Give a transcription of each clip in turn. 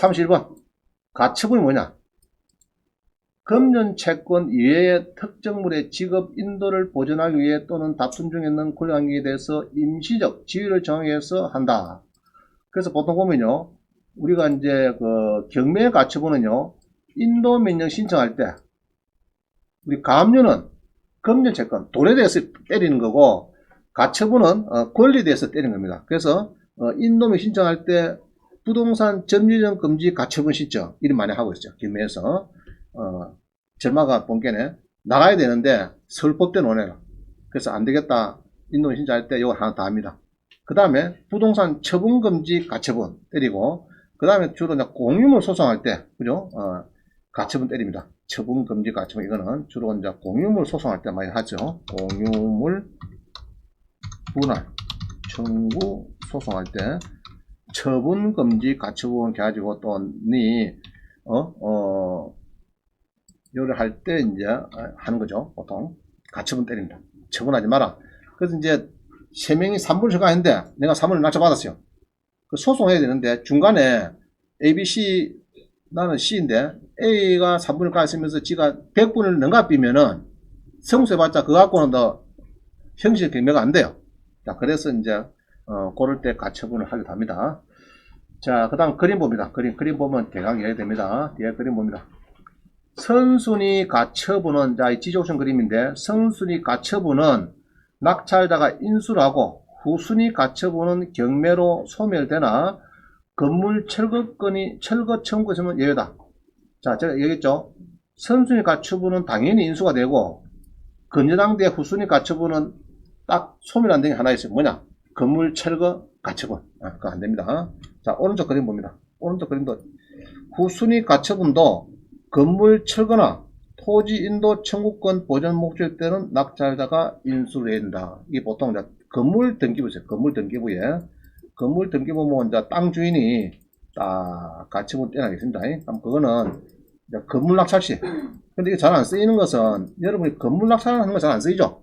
자, 31번. 가처분이 뭐냐? 금년 채권 이외의 특정물의 지급 인도를 보존하기 위해 또는 다툼 중에 있는 권리관계에 대해서 임시적 지위를 정해서 한다. 그래서 보통 보면요. 우리가 이제 그 경매 가처분은요. 인도 명령 신청할 때 우리 가압류는 금년 채권 돈에 대해서 때리는 거고 가처분은 어, 권리에 대해서 때리는 겁니다. 그래서 어, 인도명 신청할 때 부동산 점유정 금지 가처분 신청 이름 많이 하고 있죠. 경매에서 어, 절마가 본게네 나가야 되는데 서울법대 논해라. 그래서 안 되겠다. 인도명 신청할 때 이걸 하나 더 합니다. 그 다음에 부동산 처분 금지 가처분 때리고 그 다음에 주로 이제 공유물 소송할 때 그죠? 어, 가처분 때립니다. 처분 금지 가처분 이거는 주로 이제 공유물 소송할 때 많이 하죠. 공유물 분할 청구 소송할 때 처분 금지 가처분 가지고 또니 어 어 요를 할 때 이제 하는 거죠. 보통 가처분 때립니다. 처분하지 마라. 그래서 이제 세 명이 3분을 저가했는데 내가 3분을 낮춰받았어요. 그 소송해야 되는데 중간에 A, B, C 나는 C인데 A가 3분을 가있으면서 지가 100분을 넘가 비면은 성수해봤자 그거 갖고는 더 형식 경매가 안 돼요. 자, 그래서 이제 어, 고를 때 가처분을 하기도 합니다. 자, 그 다음 그림 봅니다. 그림, 그림 보면 대강 이해야 됩니다. 뒤에 그림 봅니다. 선순위 가처분은, 자, 이 지조선 그림인데, 선순위 가처분은 낙찰자가 인수를 하고, 후순위 가처분은 경매로 소멸되나, 건물 철거건이, 철거 청구서면 예외다. 자, 제가 얘기했죠. 선순위 가처분은 당연히 인수가 되고, 건전항대 후순위 가처분은 딱 소멸 안 되는 게 하나 있어요. 뭐냐? 건물 철거 가처분. 아, 그거 안 됩니다. 자, 오른쪽 그림 봅니다. 오른쪽 그림도 후순위 가처분도 건물 철거나 토지 인도 청구권 보전 목적 때는 낙찰자가 인수를 해야 된다. 이게 보통 이제 건물 등기부죠. 건물 등기부에 건물 등기부 뭐 이제 땅 주인이 딱 가처분 떼나겠습니다. 그럼 그거는 건물 낙찰 시. 근데 이게 잘 안 쓰이는 것은 여러분이 건물 낙찰하는 거 잘 안 쓰이죠.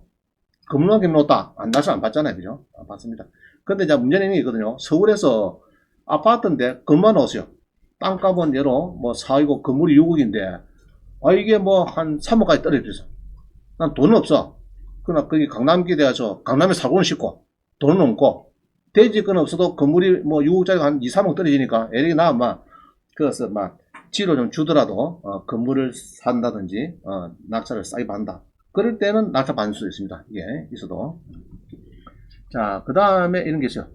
건물만 김놓다 안 낙찰 안 받잖아요. 그죠? 안 받습니다. 근데 이제 문제는 이거거든요. 서울에서 아파트인데 건만 오세요. 땅값은 예로 뭐 4이고 건물이 6억인데 아 이게 뭐 한 3억까지 떨어졌어. 난 돈은 없어. 그러나 거기 강남기 대해서 강남에 살고는 싶고 돈은 없고 대지권 없어도 건물이 뭐 6억짜리 한 2, 3억 떨어지니까 애들이 나막 그래서 막 지로 좀 주더라도 어, 건물을 산다든지 어, 낙찰을 싸게 받는다. 그럴 때는 낙찰 받을 수 있습니다. 이게 있어도. 자, 그 다음에 이런 게 있어요.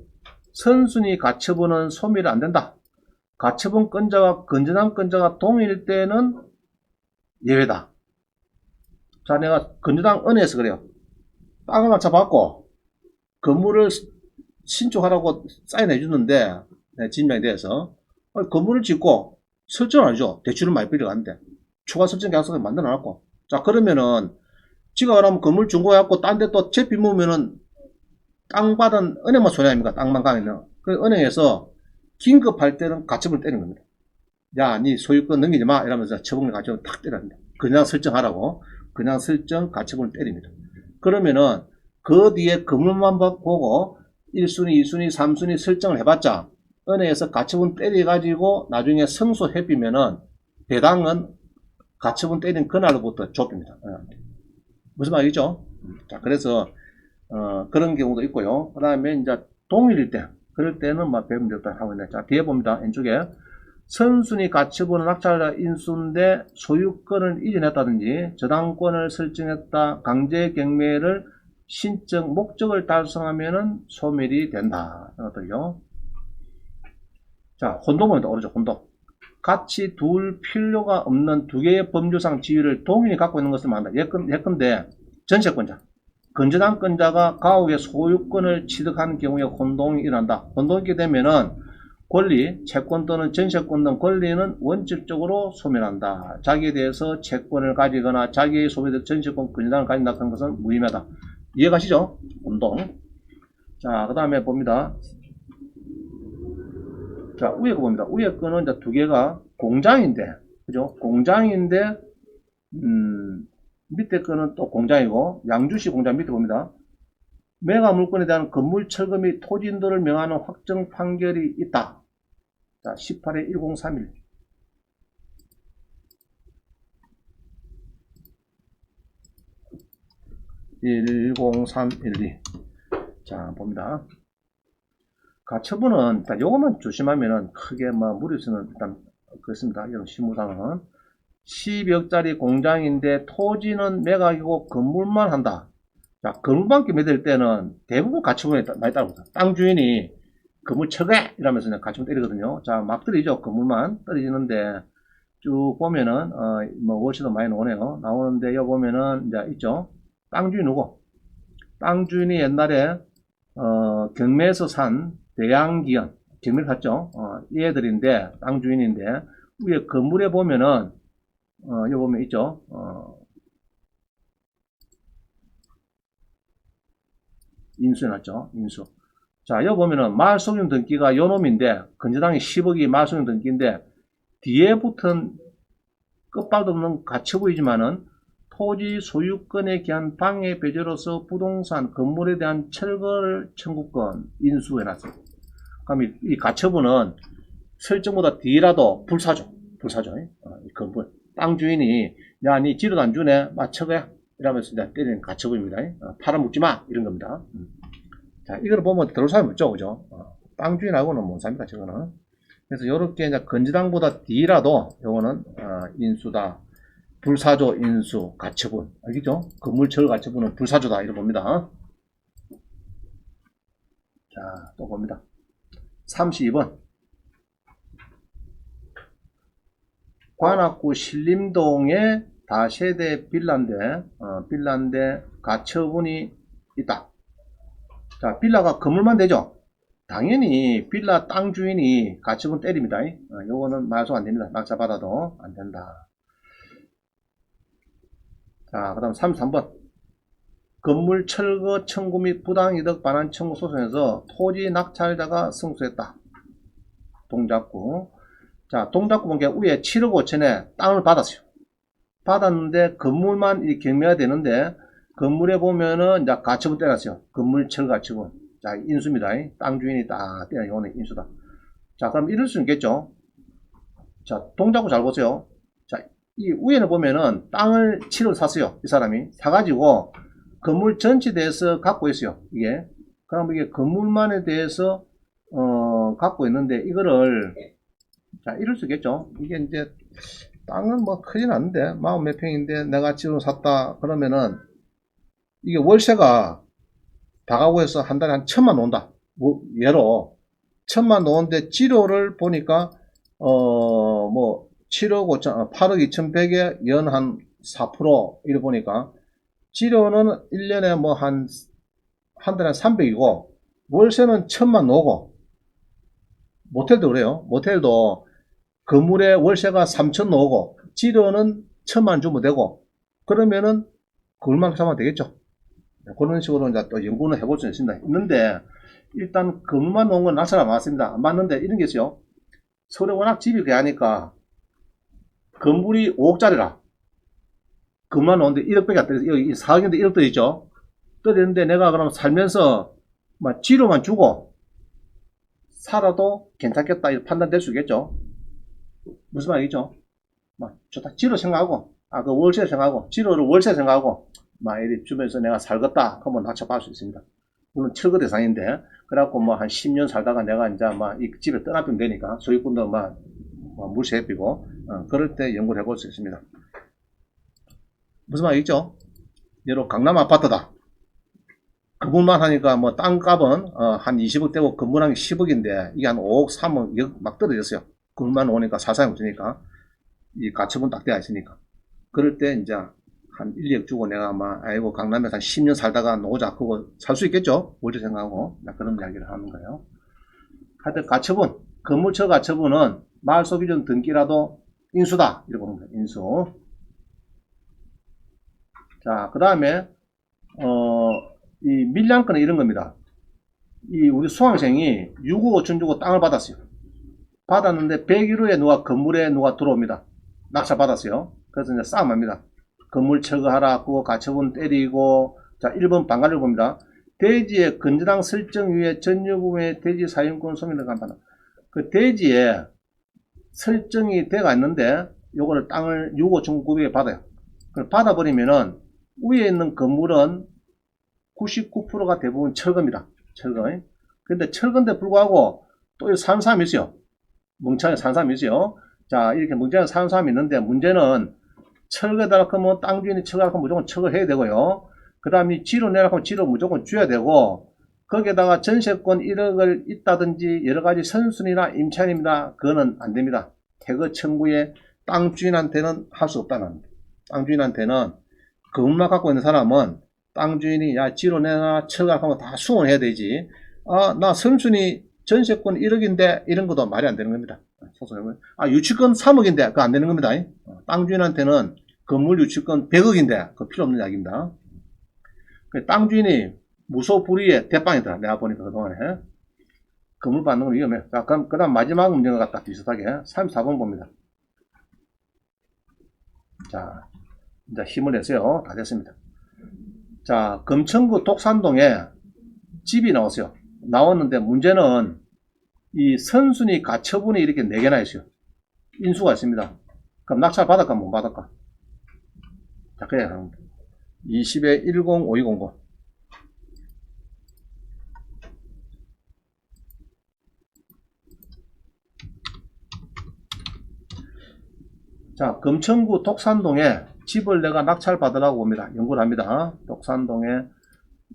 선순위 가처분은 소멸이 안 된다. 가처분 건자와 건전한 건자가 동일 때는 예외다. 자, 내가 건전한 은혜에서 그래요. 땅을 낙찰 받고 건물을 신축하라고 사인해 주는데 네, 진명에 대해서 어, 건물을 짓고 설정을 안 해줘. 대출을 많이 빌려가는데 추가 설정 계약서를 만들어 놨고 자 그러면은 지가 그러면 건물 중고해갖고 딴 데또 제비 모으면은 땅 받은 은행만 손해 아닙니까? 땅만 가면은. 그 은행에서 긴급할 때는 가처분을 때리는 겁니다. 야, 니 소유권 넘기지 마. 이러면서 처분을 가처분 탁 때립니다. 그냥 설정하라고. 그냥 설정 가처분을 때립니다. 그러면은 그 뒤에 건물만 보고 1순위, 2순위, 3순위 설정을 해봤자 은행에서 가처분 때려가지고 나중에 성소해비면은 배당은 가처분 때린 그날로부터 좁힙니다. 예. 무슨 말이죠? 자, 그래서 어, 그런 경우도 있고요. 그 다음에 이제 동일일 때, 그럴 때는 막 배분 적다 하고 있네. 자, 뒤에 봅니다. 왼쪽에. 선순위 가처분은 낙찰자 인수인데 소유권을 이전했다든지 저당권을 설정했다, 강제 경매를 신청 목적을 달성하면은 소멸이 된다. 이것들요. 자, 혼동입니다. 오른쪽 혼동. 같이 둘 필요가 없는 두 개의 법률상 지위를 동일히 갖고 있는 것을 말한다. 예컨, 예컨대 전세권자. 건전한권자가 가옥의 소유권을 취득하는 경우에 혼동이 일어난다. 혼동이 되면은 권리, 채권 또는 전세권 등 권리는 원칙적으로 소멸한다. 자기에 대해서 채권을 가지거나 자기의 소유된 전세권 권리당을 가진다 하는 것은 무의미하다. 이해가시죠? 혼동. 자, 그 다음에 봅니다. 자, 위에 거 봅니다. 위에 거는 이제 두 개가 공장인데, 그죠? 공장인데, 음, 밑에 거는 또 공장이고, 양주시 공장 밑에 봅니다. 매가 물건에 대한 건물 철거 및 토지 인도를 명하는 확정 판결이 있다. 자, 18에 1031. (10312) 자 봅니다 가처분은 일단 요것만 조심하면은 크게 뭐 무리수는 일단 그렇습니다. 이런 실무상은. 10억짜리 공장인데 토지는 매각이고 건물만 한다. 자 건물만 매될 때는 대부분 가처분에 따- 많이 따릅니다. 땅 주인이 건물 처개! 이러면서 그냥 가처분 때리거든요. 자막 때리죠. 건물만 떨어지는데 쭉 보면은 어 뭐 월세도 많이 나오네요. 나오는데 여기 보면은 이제 있죠. 땅 주인 누구? 땅 주인이 옛날에 어, 경매에서 산 경매를 샀죠. 어, 얘들인데 땅 주인인데 위에 건물에 보면은 어, 여기 보면 있죠. 어, 인수해놨죠. 인수. 자, 여기 보면은 말소금 등기가 요 놈인데 건재당이 10억이 말소금 등기인데 뒤에 붙은 끝발도 없는 가처분이지만은 토지 소유권에 기한 방해 배제로서 부동산 건물에 대한 철거 청구권 인수해놨어요. 그럼 이, 이 가처분은 설정보다 뒤라도 불사조, 불사조, 어, 이 건물 땅 주인이 야 니 지로도 안 주네, 맞춰가 이러면서 이제 때리는 가처분입니다. 어, 팔아먹지 마 이런 겁니다. 음. 자, 이걸 보면 들어올 사람이 없죠, 그죠? 어, 땅 주인하고는 못 삽니다, 저거는. 그래서 이렇게 이제 건지당보다 뒤라도 요거는 어, 인수다. 불사조 인수 가처분 알겠죠? 건물철 가처분은 불사조다 이렇게 봅니다. 자, 또 봅니다. 32번. 관악구 신림동에 다세대 빌라인데, 어, 빌라인데 가처분이 있다. 자, 빌라가 건물만 되죠? 당연히 빌라 땅 주인이 가처분 때립니다. 어, 요거는 말소 안 됩니다. 낙찰 받아도 안 된다. 자, 그 다음 33번. 건물 철거 청구 및 부당이득 반환 청구 소송에서 토지 낙찰자가 승소했다. 동작구. 자, 동작구 본게 위에 7억 5천에 땅을 받았어요. 받았는데 건물만 이 경매가 되는데 건물에 보면은 이제 가처분 때렸어요. 건물 철거 가처분. 자, 인수입니다. 땅 주인이 딱 때려 이거는 인수다. 자, 그럼 이럴 수 있겠죠. 자, 동작구 잘 보세요. 자, 이 위에는 보면은 땅을 7억 샀어요. 이 사람이. 사가지고 건물 전체에 대해서 갖고 있어요. 이게. 그럼 이게 건물만에 대해서, 어, 갖고 있는데 이거를, 자, 이럴 수 있겠죠. 이게 이제 땅은 뭐 크진 않은데, 마음 몇 평인데 내가 지금 샀다. 그러면은 이게 월세가 다가구에서 한 달에 한 천만 온다. 뭐, 예로. 천만 오는데 지료를 보니까, 어, 뭐, 7억 5천, 8억 2,100에 연 한 4% 이래 보니까 지료는 1년에 뭐 한, 한 달에 300이고 월세는 천만 오고 모텔도 그래요. 모텔도 건물에 월세가 3천 오고 지료는 천만 주면 되고 그러면은 그걸만 사면 되겠죠. 그런 식으로 이제 또 연구는 해볼 수 있습니다. 있는데 일단 건물만 놓은 건 낙찰 안 맞습니다. 안 맞는데 이런 게 있어요. 서울에 워낙 집이 귀하니까 건물이 5억짜리라. 금만 오는데 1억밖에 안 떨어져. 여기 4억인데 1억 떨어있죠. 떨어졌는데 내가 그럼 살면서 막 지로만 주고 살아도 괜찮겠다 이렇게 판단될 수 있겠죠. 무슨 말이죠? 막 좋다. 지로 생각하고 아 그 월세 생각하고 지로를 월세 생각하고 막 이리 주면서 내가 살겠다 하면 낙찰받을 수 있습니다. 물론 철거 대상인데 그래갖고 뭐 한 10년 살다가 내가 이제 막 이 집에 떠나면 되니까 소유권도 막뭐 물세 비고 어, 그럴 때 연구를 해볼 수 있습니다. 무슨 말이죠? 예로 강남 아파트다. 건물만 하니까 뭐 땅값은 어, 한 20억 되고 건물 한게 10억인데 이게 한 5억, 3억 역막 떨어졌어요. 건물만 오니까 사상이 없으니까 이 가처분 딱 되어 있으니까 그럴 때 이제 한 1, 2억 주고 내가 막 아이고 강남에서 한 10년 살다가 노자 그거 살 수 있겠죠? 월세 생각하고 나 그런 이야기를 하는 거예요. 하여튼 가처분 건물처 가처분은 말소 기준 등기라도 인수다 이렇게 보는 거예요. 인수. 자, 그 다음에, 어, 이 밀량권은 이런 겁니다. 이 우리 수강생이 6억 5천 주고 땅을 받았어요. 받았는데 100일 후에 누가 건물에 누가 들어옵니다. 낙찰 받았어요. 그래서 이제 싸움합니다. 건물 철거하라, 그거 가처분 때리고, 자, 1번 방관을 봅니다. 대지의 건전당 설정 위에 전유구의 대지 사용권 소멸을 간다. 그 대지에 설정이 돼가 있는데 요거를 땅을 6호 1,900에 받아요. 그걸 받아버리면은 위에 있는 건물은 99%가 대부분 철거입니다. 철거. 근데 철거인데 불구하고 또 산삼이 있어요. 멍청하게 산삼이 있어요. 자, 이렇게 멍청하게 산삼이 있는데 문제는 철거해달라 하면 땅 주인이 철거하면 무조건 철거해야 되고요. 그 다음에 지로 내라고 하면 지로 무조건 줘야 되고 거기에다가 전세권 1억을 있다든지 여러 가지 선순위나 임차인입니다. 그거는 안 됩니다. 퇴거 청구에 땅 주인한테는 할 수 없다는. 땅 주인한테는 그것만 갖고 있는 사람은 땅 주인이 야 지로 내놔 철거하면 다 수원해야 되지. 아 나 선순위 전세권 1억인데 이런 것도 말이 안 되는 겁니다. 소송해보면. 아 유치권 3억인데 그거 안 되는 겁니다. 어, 땅 주인한테는 건물 유치권 100억인데 그거 필요 없는 이야기입니다. 그땅 주인이 무소불위의 대빵이더라. 내가 보니까 그동안에. 건물 받는 건 위험해. 자, 그럼, 그 다음 마지막 문제가 같다. 비슷하게. 34번 봅니다. 자, 이제 힘을 내세요. 다 됐습니다. 자, 금천구 독산동에 집이 나왔어요. 나왔는데 문제는 이 선순위 가처분이 이렇게 4개나 있어요. 인수가 있습니다. 그럼 낙찰 받을까, 못 받을까? 자, 그래, 그럼. 20에 105200. 자, 금천구 독산동에 집을 내가 낙찰 받으라고 옵니다. 연구를 합니다. 독산동에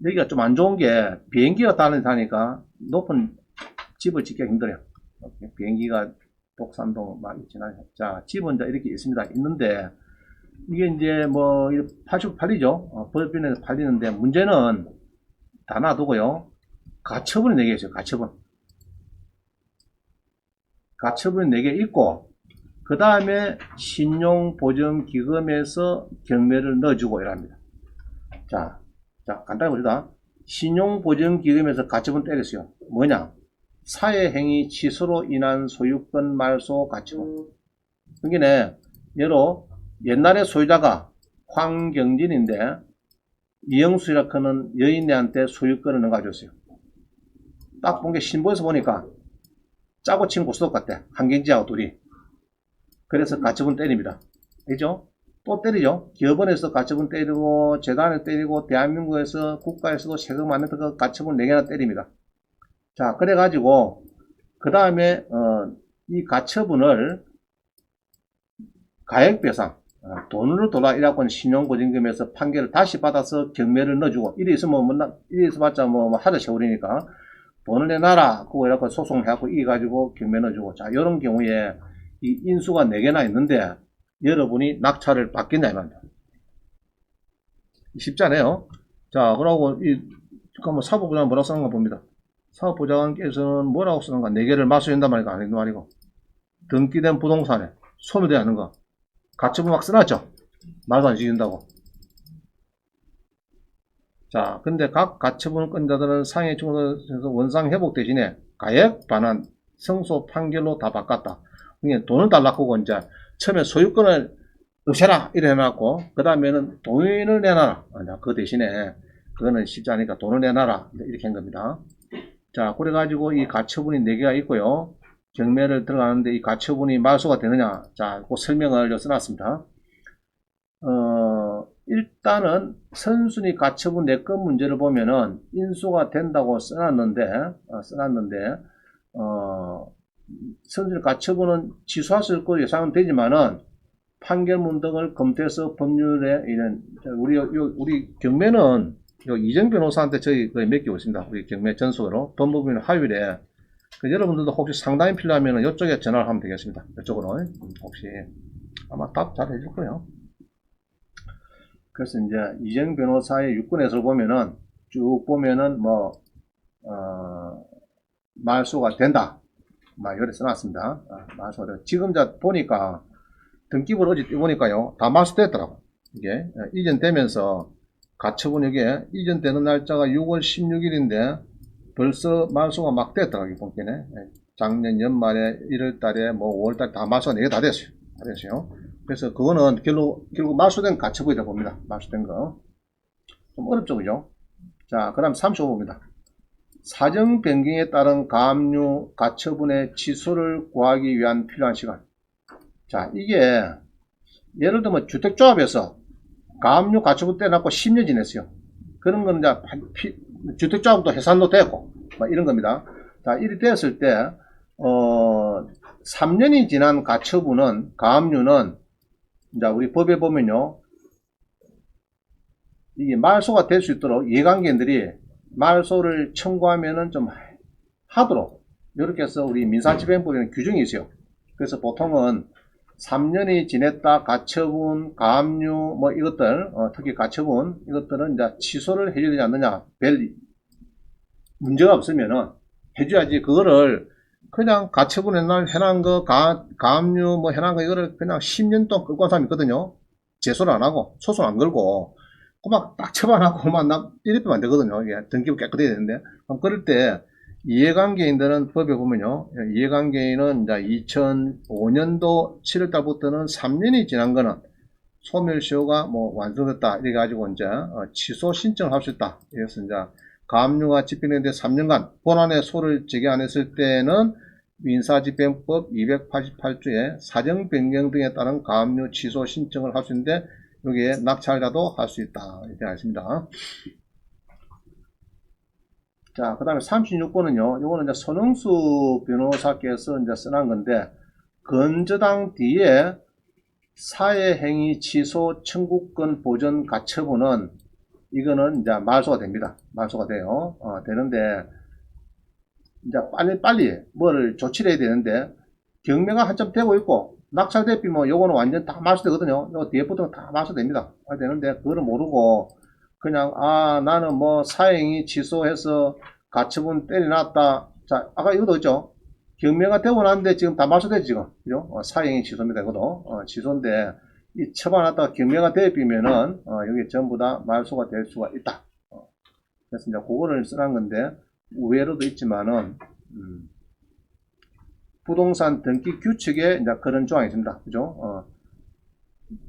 여기가 좀 안 좋은 게 비행기가 다니니까 높은 집을 짓기가 힘들어요. 비행기가 독산동 막 지나. 자, 집은 이제 이렇게 있습니다. 있는데 이게 이제 뭐 80 팔리죠. 어, 법인에서 팔리는데 문제는 다 놔두고요. 가처분이 4개 있어요. 가처분. 가처분이 4개 있고 그 다음에 신용보증기금에서 경매를 넣어주고 이랍니다. 자, 자 간단히 봅시다. 신용보증기금에서 가처분 때렸어요. 뭐냐? 사회행위 취소로 인한 소유권 말소 가처분. 그게 예로 옛날에 소유자가 황경진인데 이영수라고 하는 여인네한테 소유권을 넣어가줬어요. 딱 본 게 신보에서 보니까 짜고 친 고스톱 같대. 한경지하고 둘이. 그래서 가처분 때립니다. 그죠? 또 때리죠. 기업원에서 가처분 때리고 재단에 때리고 대한민국에서 국가에서도 세금 안 내서 가처분 4개나 때립니다. 자 그래가지고 그 다음에 어, 이 가처분을 가액배상 어, 돈으로 돌아 이라고는 신용보증금에서 판결을 다시 받아서 경매를 넣어주고 이래 있으면 뭐, 나- 이래 있어봤자 뭐, 뭐 하루 세월이니까 돈을 내놔라 그거 이라고 소송해갖고 이가지고 경매 넣어주고 자 이런 경우에 이 인수가 4개나 있는데 여러분이 낙찰을 받겠냐 이 말입니다. 쉽지 않아요. 자 그러고 이 잠깐만 사법부장 뭐라고 쓰는가 봅니다. 사법부장께서는 뭐라고 쓰는가 4개를 마수한단 말이가 아닌 말이고 등기된 부동산에 소멸되지 않는 거 가처분 막 써놨죠. 말도 안 지킨다고. 자, 근데 각 가처분 건자들은 상해 중에서 원상 회복 대신에 가액 반환 성소 판결로 다 바꿨다. 그게 돈을 달라고 하고 이제 처음에 소유권을 없애라 이래 해놨고 그 다음에는 돈을 내놔라. 그 대신에 그거는 쉽지 않으니까 돈을 내놔라 이렇게 한 겁니다. 자, 그래 가지고 이 가처분이 4개가 있고요. 경매를 들어가는데 이 가처분이 말소가 되느냐. 자, 그 설명을 여기 써놨습니다. 어, 일단은 선순위 가처분 내건 문제를 보면은 인수가 된다고 써놨는데, 어, 써놨는데, 어, 선순위 가처분은 취소했을 거 예상은 되지만은 판결문 등을 검토해서 법률에 이런, 자, 우리, 요, 요- 우리 경매는 요 이정 변호사한테 저희 거의 맡기고 있습니다. 우리 경매 전속으로. 법무부는 화요일에 그 여러분들도 혹시 상담이 필요하면 이쪽에 전화를 하면 되겠습니다. 이쪽으로 음, 혹시 아마 답 잘 해줄 거예요. 그래서 이제 이정 변호사의 유권에서 보면은 쭉 보면은 뭐 어, 말소가 된다. 막 이렇게 써놨습니다. 아, 말소를 지금 자 보니까 등기부를 어제 보니까요 다 말소됐더라고. 이게 예, 이전되면서 가처분 여기에 이전되는 날짜가 6월 16일인데 벌써 말소가 막 됐더라고요, 본게네. 예, 작년 연말에 1월 달에 뭐 5월 달에 다 말소가 4개 다 됐어요. 다 됐어요. 그래서 그거는 결국, 결국 말소된 가처분이다 봅니다. 말소된 거. 좀 어렵죠, 그죠? 자, 그 다음 35번입니다. 사정 변경에 따른 가압류 가처분의 취소를 구하기 위한 필요한 시간. 자, 이게 예를 들면 주택조합에서 가압류 가처분 떼놨고 10년 지냈어요. 그런 거는 이제 피- 주택조합도 해산도 되고 뭐 이런 겁니다. 자, 이리 됐을 때 어, 3년이 지난 가처분은 가압류는 이제 우리 법에 보면요. 이게 말소가 될 수 있도록 이해관계인들이 말소를 청구하면은 좀 하도록 이렇게 해서 우리 민사집행법에는 규정이 있어요. 그래서 보통은 3년이 지냈다 가처분, 가압류 뭐 이것들 어, 특히 가처분 이것들은 이제 취소를 해줘야 되지 않느냐 별 문제가 없으면은 해줘야지 그거를 그냥 가처분에 날 해놓은 거 가, 가압류 뭐 해놓은 거 이거를 그냥 10년 동안 끌고 간 사람이 있거든요. 제소를 안 하고 소송 안 걸고 그만 딱 처분하고 그만 나 이렇게 안 되거든요. 이게 등기부 깨끗해야 되는데 그럼 그럴 때 이해관계인들은 법에 보면요. 이해관계인은 이제 2005년도 7월 달부터는 3년이 지난 거는 소멸시효가 뭐 완성됐다. 이래 가지고 이제 어, 취소 신청을 할 수 있다. 그래서 이제 가압류가 집행되는데 3년간 본안에 소를 제기 안 했을 때는 민사집행법 288조에 사정 변경 등에 따른 가압류 취소 신청을 할 수 있는데 여기에 낙찰자도 할 수 있다. 이렇게 알습니다. 자, 그 다음에 36번은요, 요거는 이제 손흥수 변호사께서 이제 써난 건데, 건저당 뒤에 사회행위 취소 청구권 보전 가처분은 이거는 이제 말소가 됩니다. 말소가 돼요. 어, 되는데, 이제 빨리 빨리 뭐를 조치를 해야 되는데, 경매가 한참 되고 있고, 낙찰 대비 뭐 요거는 완전 다 말소되거든요. 요 뒤에부터는 다 말소됩니다. 아, 되는데, 그거를 모르고, 그냥 아 나는 뭐 사행이 취소해서 가처분 때려놨다. 자 아까 이것도 있죠? 경매가 되고 났는데 지금 다 말소되지 지금. 그죠? 어, 사행이 취소입니다 이것도. 어, 취소인데 이 처분하다가 경매가 되비면은 어, 여기 전부 다 말소가 될 수가 있다. 어, 그래서 이제 그거를 쓰는 건데 우회로도 있지만은 음, 부동산 등기 규칙에 이제 그런 조항이 있습니다 그죠 어,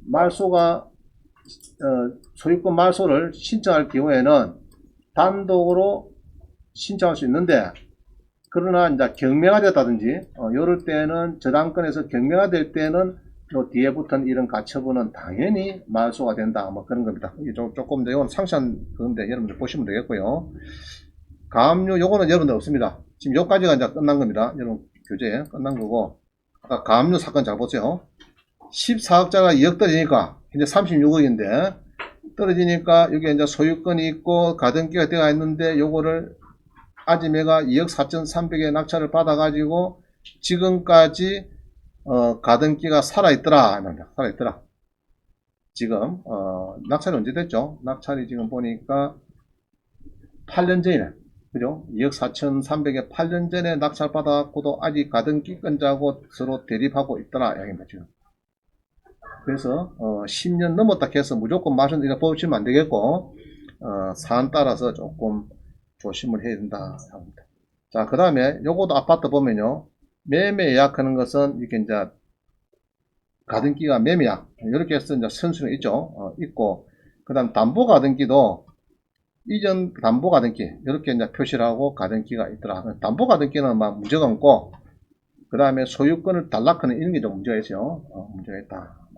말소가 어, 소유권 말소를 신청할 경우에는 단독으로 신청할 수 있는데 그러나 이제 경매가 됐다든지 어, 이럴 때는 저당권에서 경매가 될 때는 요 뒤에 붙은 이런 가처분은 당연히 말소가 된다 뭐 그런 겁니다. 조금 더 이건 상세한 그건데 여러분들 보시면 되겠고요. 가압류 요거는 여러분들 없습니다. 지금 여기까지가 이제 끝난 겁니다. 여러분 교재 끝난 거고 아까 가압류 사건 잘 보세요. 14억자가 2억 떨어지니까 현재 36억인데 떨어지니까 여기 이제 소유권이 있고 가등기가 되어 있는데 요거를 아지매가 2억 4,300에 낙찰을 받아가지고 지금까지 어, 가등기가 살아있더라. 살아있더라. 지금 어, 낙찰이 언제 됐죠? 낙찰이 지금 보니까 8년 전이네. 그죠? 2억 4,300에 8년 전에 낙찰 받아갖고도 아직 가등기 건자고 서로 대립하고 있더라. 이야기입니다. 지금. 그래서 어, 10년 넘었다 해서 무조건 마션 이렇게 뽑으시면 안 되겠고 어, 사안 따라서 조금 조심을 해야 된다 합니다. 자, 그 다음에 요것도 아파트 보면요. 매매 예약하는 것은 이렇게 이제 가등기가 매매 예약 이렇게 해서 이제 선수는 있죠. 어, 있고 그 다음 담보 가등기도 이전 담보 가등기 이렇게 이제 표시를 하고 가등기가 있더라. 담보 가등기는 막 문제가 없고 그 다음에 소유권을 단락하는 이런 게 좀 문제가 있어요. 어, 문제가 있다.